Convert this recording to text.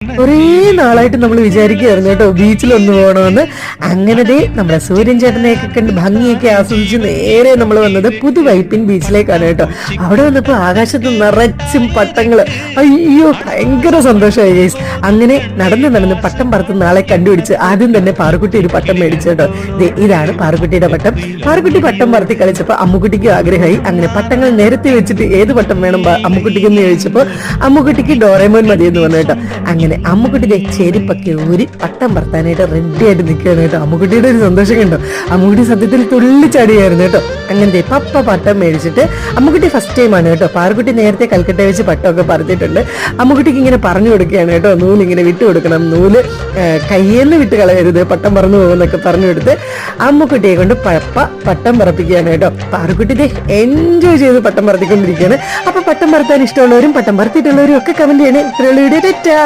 കുറേ നാളായിട്ട് നമ്മൾ വിചാരിക്കുകയായിരുന്നു കേട്ടോ ബീച്ചിൽ ഒന്ന് പോകണമെന്ന്. അങ്ങനെ നമ്മുടെ സൂര്യൻ ചേട്ടനെയൊക്കെ കണ്ട് ഭംഗിയൊക്കെ ആസ്വദിച്ച് നേരെ നമ്മൾ വന്നത് പുതുവൈപ്പിൻ ബീച്ചിലേക്കാണ് കേട്ടോ. അവിടെ വന്നപ്പോൾ ആകാശത്ത് നിറച്ചും പട്ടങ്ങൾ അയ്യോ ഭയങ്കര സന്തോഷമായി ഗൈസ് അങ്ങനെ നടന്ന് നടന്ന് പട്ടം പറത്ത് നാളെ കണ്ടുപിടിച്ച് ആദ്യം തന്നെ പാറുക്കുട്ടി ഒരു പട്ടം മേടിച്ചു കേട്ടോ. ഇതാണ് പാറുക്കുട്ടിയുടെ പട്ടം. പാറുക്കുട്ടി പട്ടം പറത്തി കളിച്ചപ്പോൾ അമ്മുക്കുട്ടിക്ക് ആഗ്രഹമായി. അങ്ങനെ പട്ടങ്ങൾ നിരത്തി വെച്ചിട്ട് ഏത് പട്ടം വേണം അമ്മുക്കുട്ടിക്ക് എന്ന് ചോദിച്ചപ്പോൾ അമ്മുക്കുട്ടിക്ക് ഡോറേമോൻ മതി എന്ന് പറഞ്ഞു കേട്ടോ. അമ്മുക്കുട്ടി ദേ ചെരുപ്പൊക്കെ ഊരി പട്ടം പറത്താനായിട്ട് റെഡിയായിട്ട് നിൽക്കുകയാണ് കേട്ടോ. അമ്മുക്കുട്ടിയുടെ ഒരു സന്തോഷം കണ്ടോ? അമ്മുക്കുട്ടി സത്യത്തിൽ തുള്ളിച്ചാടിയായിരുന്നു കേട്ടോ. അങ്ങനത്തെ പപ്പ പട്ടം മേടിച്ചിട്ട് അമ്മുക്കുട്ടി ഫസ്റ്റ് ടൈമാണ് കേട്ടോ. പാറുകുട്ടി നേരത്തെ കൽക്കട്ട വെച്ച് പട്ടമൊക്കെ പറഞ്ഞിട്ടുണ്ട് അമ്മുക്കുട്ടിക്ക് ഇങ്ങനെ പറഞ്ഞു കൊടുക്കുകയാണ് കേട്ടോ. നൂൽ ഇങ്ങനെ വിട്ടു കൊടുക്കണം. നൂൽ കയ്യേന്ന് വിട്ട് കളയരുത്. പട്ടം പറന്നു പോകുന്നൊക്കെ പറഞ്ഞു കൊടുത്ത് അമ്മുക്കുട്ടിയെ കൊണ്ട് പപ്പ പട്ടം പറപ്പിക്കുകയാണ് കേട്ടോ. പാറുക്കുട്ടി ദേ എൻജോയ് ചെയ്ത് പട്ടം പറത്തിക്കൊണ്ടിരിക്കുകയാണ്. അപ്പൊ പട്ടം പറത്താൻ ഇഷ്ടമുള്ളവരും പട്ടം പറത്തിയിട്ടുള്ളവരും ഒക്കെ കമന്റ് ചെയ്യണേ. ഇത്രയുള്ള വീഡിയോ തെറ്റാ.